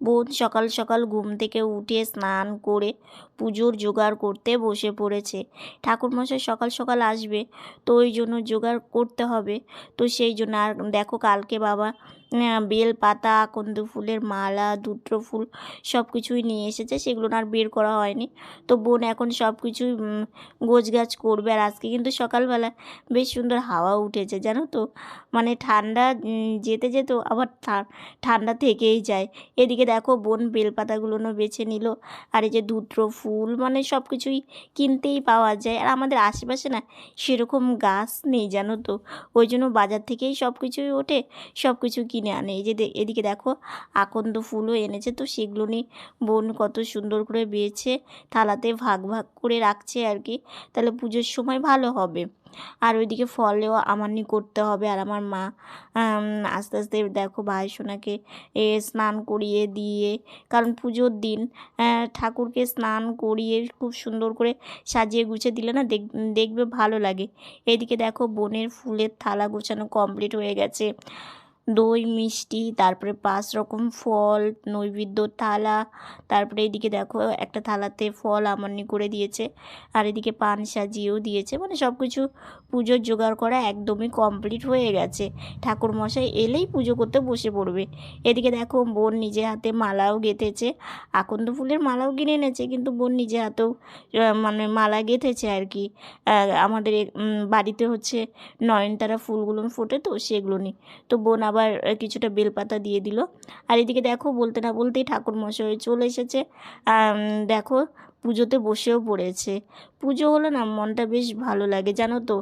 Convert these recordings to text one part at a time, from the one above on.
বোন সকাল সকাল ঘুম থেকে উঠে স্নান করে পুজোর জোগাড় করতে বসে পড়েছে। ঠাকুরমশাই সকাল সকাল আসবে, তো ওই জন্য জোগাড় করতে হবে। তো সেই জন্য আর দেখো কালকে বাবা বেল পাতা আকন্দ ফুলের মালা দুটো ফুল সব কিছুই নিয়ে এসেছে। সেগুলো আর বের করা হয়নি। তো বোন এখন সব কিছুই গোছ গাছ করবে। আর আজকে কিন্তু সকালবেলা বেশ সুন্দর হাওয়া উঠেছে, জানো তো? মানে ঠান্ডা যেতে যেতেও আবার ঠান্ডা থেকেই যায়। এদিকে দেখো বোন বেলপাতাগুলো বেছে নিল। আর এই যে দুটো ফুল মানে সব কিছুই কিনতেই পাওয়া যায়। আর আমাদের আশেপাশে না সেরকম গাছ নেই, জানো তো? ওই জন্য বাজার থেকেই সব কিছুই ওঠে। সব কিছু কিনে আনে। এই যে এদিকে দেখো আকন্দ ফুলও এনেছে, তো সেগুলো নিয়ে বোন কত সুন্দর করে বেছে থালাতে ভাগ ভাগ করে রাখছে আর কি তাহলে পুজোর সময় ভালো হবে। আর ওইদিকে ফলেও আমার নিয়ে করতে হবে। আর আমার মা আস্তে আস্তে দেখো ভাই সোনাকে এ স্নান করিয়ে দিয়ে, কারণ পুজোর দিন ঠাকুরকে স্নান করিয়ে খুব সুন্দর করে সাজিয়ে গুছে দিলে না দেখ, দেখবে ভালো লাগে। এদিকে দেখো বোনের ফুলের থালা গোছানো কমপ্লিট হয়ে গেছে। দই, মিষ্টি, তারপরে পাঁচ রকম ফল, নৈবেদ্য, থালা, তারপরে এদিকে দেখো একটা থালাতে ফল আমানি করে দিয়েছে। আর এদিকে পান সাজিয়েও দিয়েছে। মানে সব কিছু পুজোর জোগাড় করা একদমই কমপ্লিট হয়ে গেছে। ঠাকুর মশাই এলেই পুজো করতে বসে পড়বে। এদিকে দেখো বোন নিজে হাতে মালাও গেঁথেছে। আকন্দ ফুলের মালাও কিনে এনেছে, কিন্তু বোন নিজে হাতেও মানে মালা গেঁথেছে আর কি। আমাদের বাড়িতে হচ্ছে নয়নতারা ফুলগুলো ফোটে তো সেগুলো নিয়ে। তো বোন আবার কিছুটা বেলপাতা দিয়ে দিল। আর এদিকে দেখো বলতে না বলতেই ঠাকুর মশাই চলে এসেছে। দেখো পুজোতে বসেও পড়েছে। পুজো হলে না মনটা বেশ ভালো লাগে, জানো তো?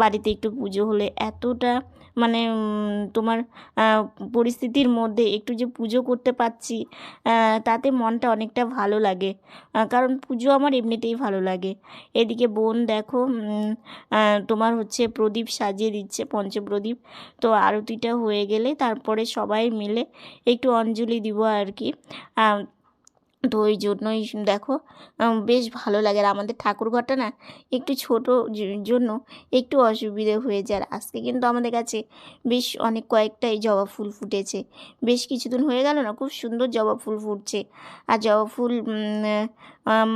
বাড়িতে একটু পুজো হলে এতটা মানে তোমার পরিস্থিতির মধ্যে একটু যে পুজো করতে পারছি তাতে মনটা অনেকটা ভালো লাগে। কারণ পুজো আমার এমনিতেই ভালো লাগে। এদিকে বোন দেখো তোমার হচ্ছে প্রদীপ সাজিয়ে দিচ্ছে, পঞ্চপ্রদীপ। তো আরতিটা হয়ে গেলে তারপরে সবাই মিলে একটু অঞ্জলি দিব আর কি। তো ওই জন্যই দেখো বেশ ভালো লাগে। আর আমাদের ঠাকুরঘরটা না একটু ছোটো জন্য একটু অসুবিধে হয়ে যায়। আর আজকে কিন্তু আমাদের কাছে বেশ অনেক কয়েকটাই জবা ফুল ফুটেছে। বেশ কিছুদিন হয়ে গেল না, খুব সুন্দর জবা ফুল ফুটছে। আর জবা ফুল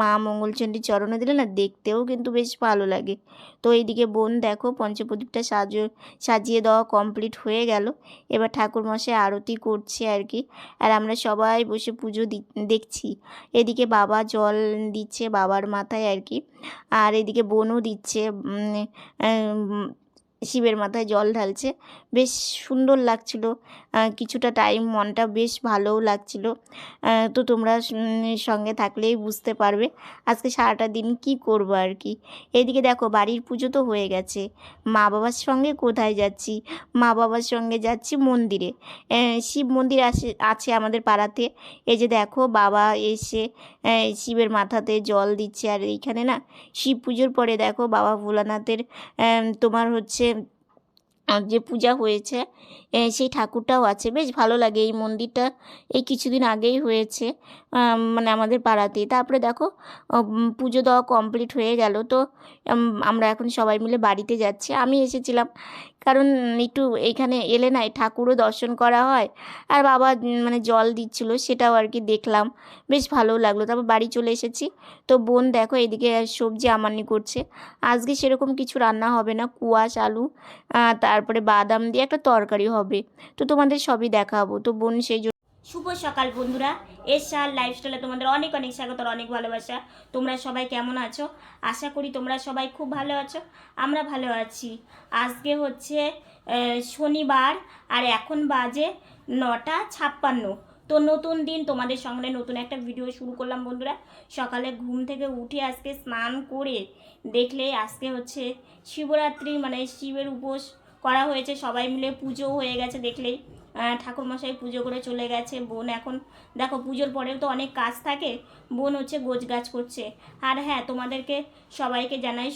মা মঙ্গলচণ্ডীর চরণে দিলে না দেখতেও কিন্তু বেশ ভালো লাগে। তো এইদিকে বোন দেখো পঞ্চপ্রদীপটা সাজ, সাজিয়ে দেওয়া কমপ্লিট হয়ে গেল। এবার ঠাকুরমশাই আরতি করছে আর কি। আর আমরা সবাই বসে পুজো দেখছি। এদিকে বাবা জল দিচ্ছে বাবার মাথায় আর কি। আর এদিকে বোনও দিচ্ছে শিবের মাথায় জল ঢালছে। বেশ সুন্দর লাগছিল। কিছুটা টাইম মনটা বেশ ভালোও লাগছিল। তো তোমরা সঙ্গে থাকলেই বুঝতে পারবে আজকে সারাটা দিন কি করব আর কি। এদিকে দেখো, বাড়ির পুজো তো হয়ে গেছে। মা বাবার সঙ্গে কোথায় যাচ্ছি? মা বাবার সঙ্গে যাচ্ছি মন্দিরে। শিব মন্দির আছে আছে আমাদের পাড়াতে। এই যে দেখো, বাবা এসে শিবের মাথাতে জল দিচ্ছে আর এইখানে না, শিব পুজোর পরে দেখো, বাবা ভোলানাথের তোমার হচ্ছে যে পূজা হয়েছে সেই ঠাকুরটাও আছে। বেশ ভালো লাগে এই মন্দিরটা। এই কিছুদিন আগেই হয়েছে মানে আমাদের পাড়াতে তারপরে দেখো পুজো দেওয়া কমপ্লিট হয়ে গেল। তো আমরা এখন সবাই মিলে বাড়িতে যাচ্ছি। আমি এসেছিলাম কারণ একটু এখানে এলে নাই ঠাকুরও দর্শন করা হয়। আর বাবা মানে জল দিচ্ছিল, সেটাও আর কি দেখলাম। বেশ ভালো লাগল। তারপর বাড়ি চলে এসেছি। তো বোন দেখো, এদিকে সবজি আমানি করছে। আজকে সেরকম কিছু রান্না হবে না, কুয়াশ, আলু তারপরে বাদাম দিয়ে একটা তরকারি হবে। তো তোমাদের সবই দেখাবো। তো বোন সেই শুভ সকাল বন্ধুরা। এসআর লাইফস্টাইলে তোমাদের অনেক অনেক স্বাগত অনেক ভালোবাসা। তোমরা সবাই কেমন আছো? আশা করি তোমরা সবাই খুব ভালো আছো। আমরা ভালো আছি। আজকে হচ্ছে শনিবার আর এখন বাজে নটা ছাপ্পান্ন। তো নতুন দিন তোমাদের সঙ্গে নতুন একটা ভিডিও শুরু করলাম বন্ধুরা। সকালে ঘুম থেকে উঠে আজকে স্নান করে দেখলে আজকে হচ্ছে শিবরাত্রি মানে শিবের উপোস করা হয়েছে। সবাই মিলে পুজো হয়ে গেছে দেখলেই। ঠাকুরমশাই পুজো করে চলে গেছে। বোন এখন, দেখো পুজোর পরেও তো অনেক কাজ থাকে। বোন হচ্ছে গোছ গাছ করছে। আর হ্যাঁ তোমাদেরকে সবাইকে জানাই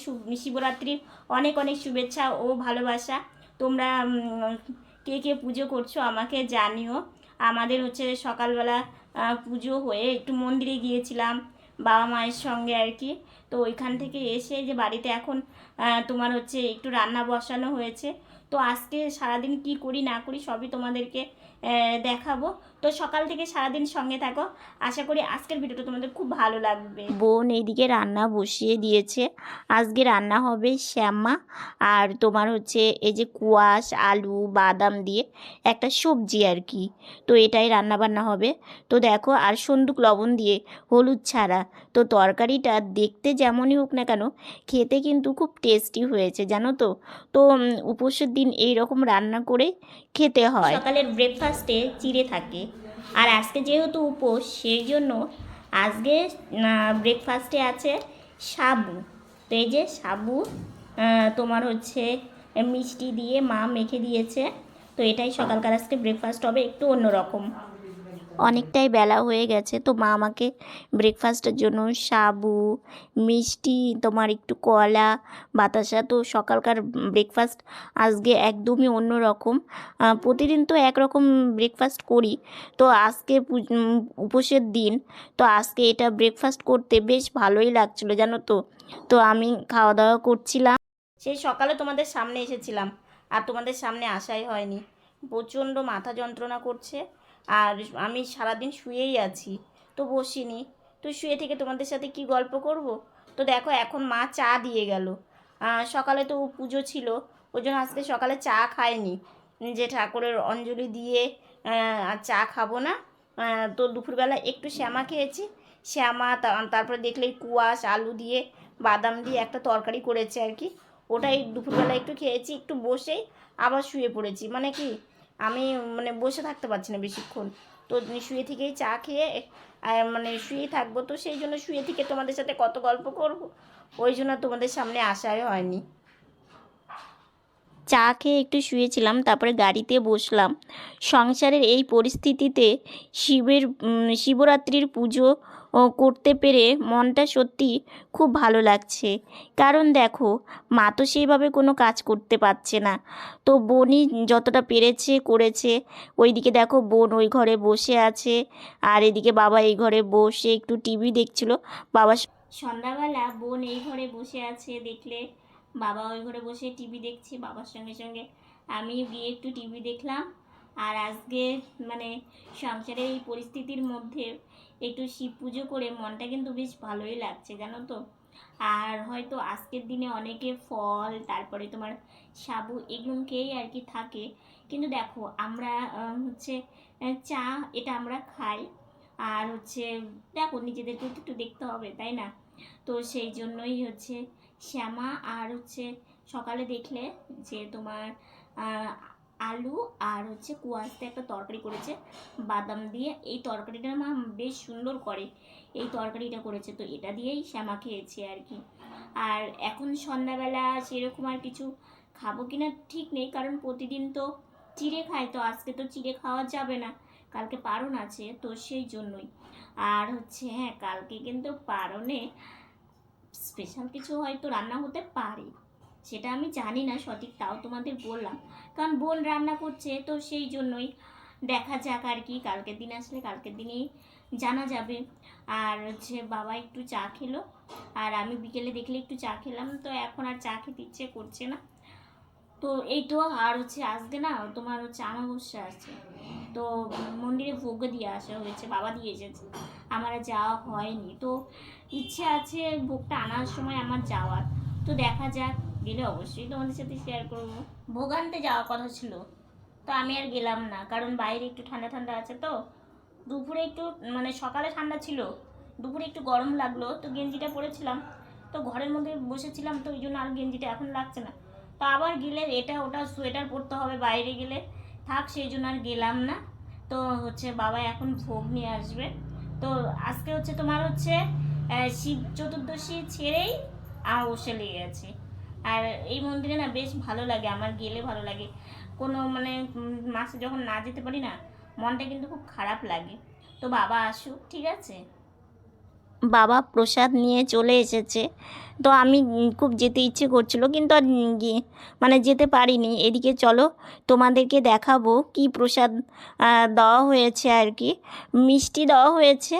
শিবরাত্রির অনেক অনেক শুভেচ্ছা ও ভালোবাসা। তোমরা কে কে পুজো করছ আমাকে জানিও। আমাদের হচ্ছে সকালবেলা পুজো হয়ে একটু মন্দিরে গিয়েছিলাম বাবা মায়ের সঙ্গে আর কি। তো ওইখান থেকে এসে যে বাড়িতে এখন তোমার হচ্ছে একটু রান্না বসানো হয়েছে। তো আজকে সারাদিন কি করি না করি সবই তোমাদেরকে দেখাবো। তো সকাল থেকে সারাদিন সঙ্গে থাকো। আশা করি আজকের ভিডিওটা তোমাদের খুব ভালো লাগবে। বোন এইদিকে রান্না বসিয়ে দিয়েছে। আজকে রান্না হবে শ্যামা আর তোমার হচ্ছে এই যে কুয়াশ আলু বাদাম দিয়ে একটা সবজি আর কি। তো এটাই রান্না বান্না হবে। তো দেখো আর সন্দুক লবণ দিয়ে হলুদ ছাড়া। তো তরকারিটা দেখতে যেমনই হোক না কেন খেতে কিন্তু খুব টেস্টি হয়েছে জানো তো? তো উপোসের দিন এই রকম রান্না করে খেতে হয়। সকালের ব্রেকফাস্টে চিড়ে থাকে। আর আজকে যেহেতু উপোস, সেই জন্য আজকে ব্রেকফাস্টে আছে সাবু। তো এই যে সাবু তোমার হচ্ছে মিষ্টি দিয়ে মা মেখে দিয়েছে। তো এটাই সকালকার আজকে ব্রেকফাস্ট হবে, একটু অন্যরকম। অনেকটাই বেলা হয়ে গেছে। তো মা আমাকে ব্রেকফাস্টের জন্য সাবু, মিষ্টি, তোমার একটু কলা, বাতাসা, তো সকালকার ব্রেকফাস্ট আজকে একদমই অন্য রকম প্রতিদিন তো একরকম ব্রেকফাস্ট করি। তো আজকে উপোসের দিন, তো আজকে এটা ব্রেকফাস্ট করতে বেশ ভালোই লাগছিল, জানো তো। তো আমি খাওয়া দাওয়া করছিলাম। সেই সকালে তোমাদের সামনে এসেছিলাম, আর তোমাদের সামনে আসাই হয়নি। প্রচণ্ড মাথা যন্ত্রণা করছে। আর আমি সারাদিন শুয়েই আছি, তো বসিনি। তো শুয়ে থেকে তোমাদের সাথে কি গল্প করব? তো দেখো, এখন মা চা দিয়ে গেল। সকালে তো পুজো ছিল, ওই জন্য আজকে সকালে চা খায়নি। যে ঠাকুরের অঞ্জলি দিয়ে আর চা খাব না। তো দুপুরবেলা একটু শ্যামা খেয়েছি। শ্যামা তারপরে দেখলে কুয়াশ, আলু দিয়ে, বাদাম দিয়ে একটা তরকারি করেছে আর কি। ওটাই দুপুরবেলা একটু খেয়েছি, একটু বসেই আবার শুয়ে পড়েছি। মানে কি আমি মানে বসে থাকতে পারছি না বেশিক্ষণ। তো শুয়ে থেকেই চা খেয়ে মানে শুয়ে থাকব। তো সেই জন্য শুয়ে থেকে তোমাদের সাথে কত গল্প করব? ওই জন্য তোমাদের সামনে আসাই হয়নি। চা খেয়ে একটু শুয়েছিলাম, তারপরে গাড়িতে বসলাম। সংসারের এই পরিস্থিতিতে শিবের শিবরাত্রির পুজো করতে পেরে মনটা সত্যি খুব ভালো লাগছে। কারণ দেখো, মা তো সেইভাবে কোনো কাজ করতে পারছে না। তো বোনই যতটা পেরেছে, করেছে। ওইদিকে দেখো বোন ওই ঘরে বসে আছে, আর এদিকে বাবা এই ঘরে বসে একটু টিভি দেখছিল। বাবা সন্ধ্যাবেলা বোন এই ঘরে বসে আছে দেখলে বাবা ওই ঘরে বসে টিভি দেখছে, বাবার সঙ্গে সঙ্গে। আমি গিয়ে একটু টিভি দেখলাম। আর আজকে মানে সংসারের এই পরিস্থিতির মধ্যে একটু শিব পুজো করে মনটা কিন্তু বেশ ভালোই লাগছে, জানো তো। আর হয়তো আজকের দিনে অনেকে ফল, তারপরে তোমার সাবু এগুলো খেয়েই আর কি থাকে। কিন্তু দেখো, আমরা হচ্ছে চা এটা আমরা খাই। আর হচ্ছে, দেখো, নিজেদেরকে একটু দেখতে হবে, তাই না? তো সেই জন্যই হচ্ছে শ্যামা আর হচ্ছে সকালে দেখলে যে তোমার আলু আর হচ্ছে কুয়াশতে একটা তরকারি করেছে, বাদাম দিয়ে। এই তরকারিটা মা বেশ সুন্দর করে এই তরকারিটা করেছে। তো এটা দিয়েই শ্যামা খেয়েছে আর কি। আর এখন সন্ধ্যাবেলা সেরকম আর কিছু খাব কিনা ঠিক নেই, কারণ প্রতিদিন তো চিড়ে খাই তো আজকে তো চিড়ে খাওয়া যাবে না। কালকে পারণ আছে, তো সেই জন্যই। আর হচ্ছে হ্যাঁ কালকে কিন্তু পারণে স্পেশাল কিছু হয়তো রান্না হতে পারে। সেটা আমি জানি না, সঠিক তাও তোমাদের বললাম। কারণ বোন রান্না করছে, তো সেই জন্যই দেখা যাক আর কি, কালকের দিন আসলে কালকের দিনেই জানা যাবে। আর হচ্ছে বাবা একটু চা খেলো, আর আমি বিকেলে দেখলে একটু চা খেলাম, তো এখন আর চা খেতে ইচ্ছে করছে না। তো এই তো, আর হচ্ছে আজকে না তোমার হচ্ছে আমার আমাবস্যা আছে। তো মন্দিরে ভোগ দিয়ে আসা হয়েছে, বাবা দিয়ে এসেছে। আমার যাওয়া হয়নি। তো ইচ্ছে আছে ভোগটা আনার সময় আমার যাওয়ার। তো দেখা যাক, গেলে অবশ্যই তোমাদের সাথে শেয়ার করব। ভোগ আনতে যাওয়ার কথা ছিল, তো আমি আর গেলাম না। কারণ বাইরে একটু ঠান্ডা ঠান্ডা আছে তো। দুপুরে একটু মানে সকালে ঠান্ডা ছিল, দুপুরে একটু গরম লাগল, তো গেঞ্জিটা পরেছিলাম। তো ঘরের মধ্যে বসেছিলাম, তো ওই জন্য আর গেঞ্জিটা এখন লাগছে না। তো আবার গেলে এটা, ওটা সোয়েটার পরতে হবে বাইরে গেলে। থাক, সেই জন্য আর গেলাম না। তো হচ্ছে বাবা এখন ভোগ নিয়ে আসবে। তো আজকে হচ্ছে তোমার হচ্ছে শিব চতুর্দশী ছেড়েই আমাবস্যা লেগে গেছে। আর এই মন্দিরে না বেশ ভালো লাগে, আমার গেলে ভালো লাগে। কোনো মানে মাসে যখন না যেতে পারি না, মনটা কিন্তু খুব খারাপ লাগে। তো বাবা আসুক, ঠিক আছে? বাবা প্রসাদ নিয়ে চলে এসেছে। তো আমি খুব যেতে ইচ্ছে করছিল কিন্তু আর মানে যেতে পারিনি। এদিকে চলো, তোমাদেরকে দেখাবো কি প্রসাদ দেওয়া হয়েছে আর কি। মিষ্টি দেওয়া হয়েছে,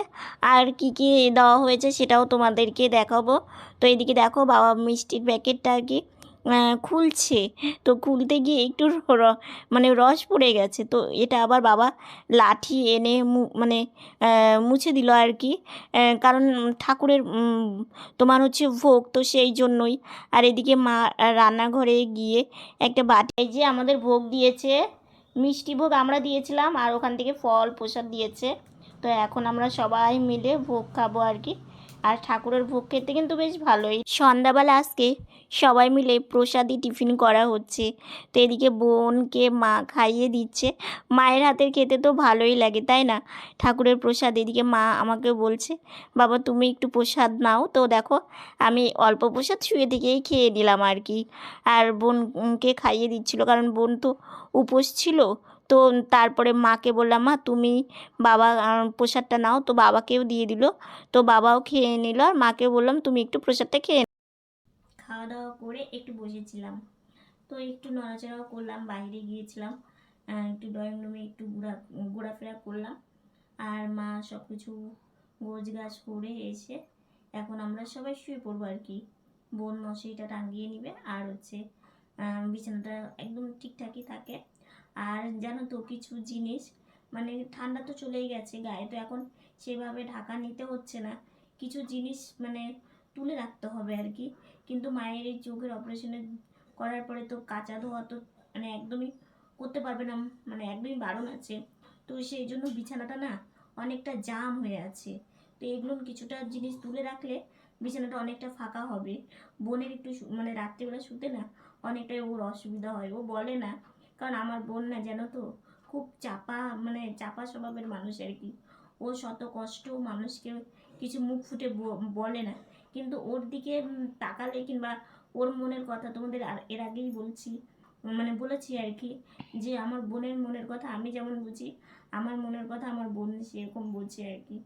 আর কি কি দেওয়া হয়েছে সেটাও তোমাদেরকে দেখাবো। তো এদিকে দেখো বাবা মিষ্টির প্যাকেটটা আর কি। খুলছে। তো খুলতে গিয়ে একটু মানে রস পড়ে গেছে। তো এটা আবার বাবা লাঠি এনে মানে মুছে দিল আর কি। কারণ ঠাকুরের তোমার হচ্ছে ভোগ তো সেই জন্যই। আর এদিকে মা রান্নাঘরে গিয়ে একটা বাটি এই যে আমাদের ভোগ দিয়েছে, মিষ্টি ভোগ আমরা দিয়েছিলাম আর ওখান থেকে ফল প্রসাদ দিয়েছে। তো এখন আমরা সবাই মিলে ভোগ খাব আর কি। আর ঠাকুরের ভোগ খেতে কিন্তু বেশ ভালোই। সন্ধ্যাবেলা আজকে সবাই মিলে প্রসাদী টিফিন করা হচ্ছে। তো এদিকে বোনকে মা খাইয়ে দিচ্ছে। মায়ের হাতের খেতে তো ভালোই লাগে, তাই না? ঠাকুরের প্রসাদ, এদিকে মা আমাকে বলছে, বাবা, তুমি একটু প্রসাদ নাও। তো দেখো, আমি অল্প প্রসাদ শুয়ে থেকেই খেয়ে নিলাম আর কি। আর বোনকে খাইয়ে দিচ্ছিল, কারণ বোন তো উপোস ছিল। তো তারপরে মাকে বললাম, মা, তুমি বাবা প্রসাদটা নাও। তো বাবাকেও দিয়ে দিল। তো বাবাও খেয়ে নিল আর মাকে বললাম, তুমি একটু প্রসাদটা খেয়ে। খাওয়া দাওয়া করে একটু বসেছিলাম। তো একটু নড়াচড়াও করলাম, বাইরে গিয়েছিলাম। একটু ড্রয়িং রুমে একটু ঘোরা, ঘোরাফেরা করলাম। আর মা সব কিছু গোছ গাছ করে এসে এখন আমরা সবাই শুয়ে পড়ব আর কি। বোন মশারিটা টাঙিয়ে নিবে আর হচ্ছে বিছানাটা একদম ঠিকঠাকই থাকে। আর জানো তো কিছু জিনিস মানে ঠান্ডা তো চলেই গেছে গায়ে, তো এখন সেভাবে ঢাকা নিতে হচ্ছে না। কিছু জিনিস মানে তুলে রাখতে হবে আর কি। কিন্তু মায়ের এই চোখের অপারেশনের করার পরে তো কাঁচা ধোয়া তো মানে একদমই করতে পারবে না মানে একদমই বারণ আছে। তো সেই জন্য বিছানাটা না অনেকটা জাম হয়ে আছে। তো এগুলো কিছুটা জিনিস তুলে রাখলে বিছানাটা অনেকটা ফাঁকা হবে। বোনের একটু মানে রাত্রিবেলা শুতে না অনেকটাই ওর অসুবিধা হয়। ও বলে না কারণ আমার বোন না, জানো তো, খুব চাপা মানে চাপা স্বভাবের মানুষ আর কি। ও শত কষ্ট মানুষকে কিছু মুখ ফুটে বলে না। কিন্তু ওর দিকে তাকালে কিংবা ওর মনের কথা তোমাদের আর, এর আগেই বলছি মানে বলেছি আর কি, যে আমার বোনের মনের কথা আমি যেমন বুঝি, আমার মনের কথা আমার বোন সেরকম বলছে আর কি।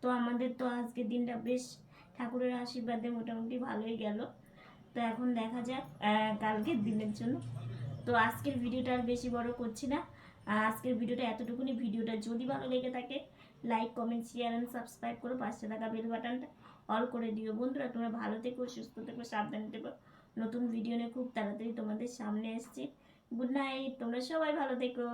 তো আমাদের তো আজকের দিনটা বেশ ঠাকুরের আশীর্বাদে মোটামুটি ভালোই গেল। তো এখন দেখা যাক কালকের দিনের জন্য তো আজকের ভিডিওটা আর বেশি বড় করছি না। আর আজকের ভিডিওটা এতটুকুনি। ভিডিওটা যদি ভালো লেগে থাকে like comment share and subscribe করো। পাশে থাকা বেল বাটনটা অল করে দিও। বন্ধুরা, তোমরা ভালো থেকো, সুস্থ থেকো, সাবধানে থেকো। নতুন ভিডিও নিয়ে খুব তাড়াতাড়ি তোমাদের সামনে আসছি গুড নাইট তোমরা সবাই ভালো থেকো।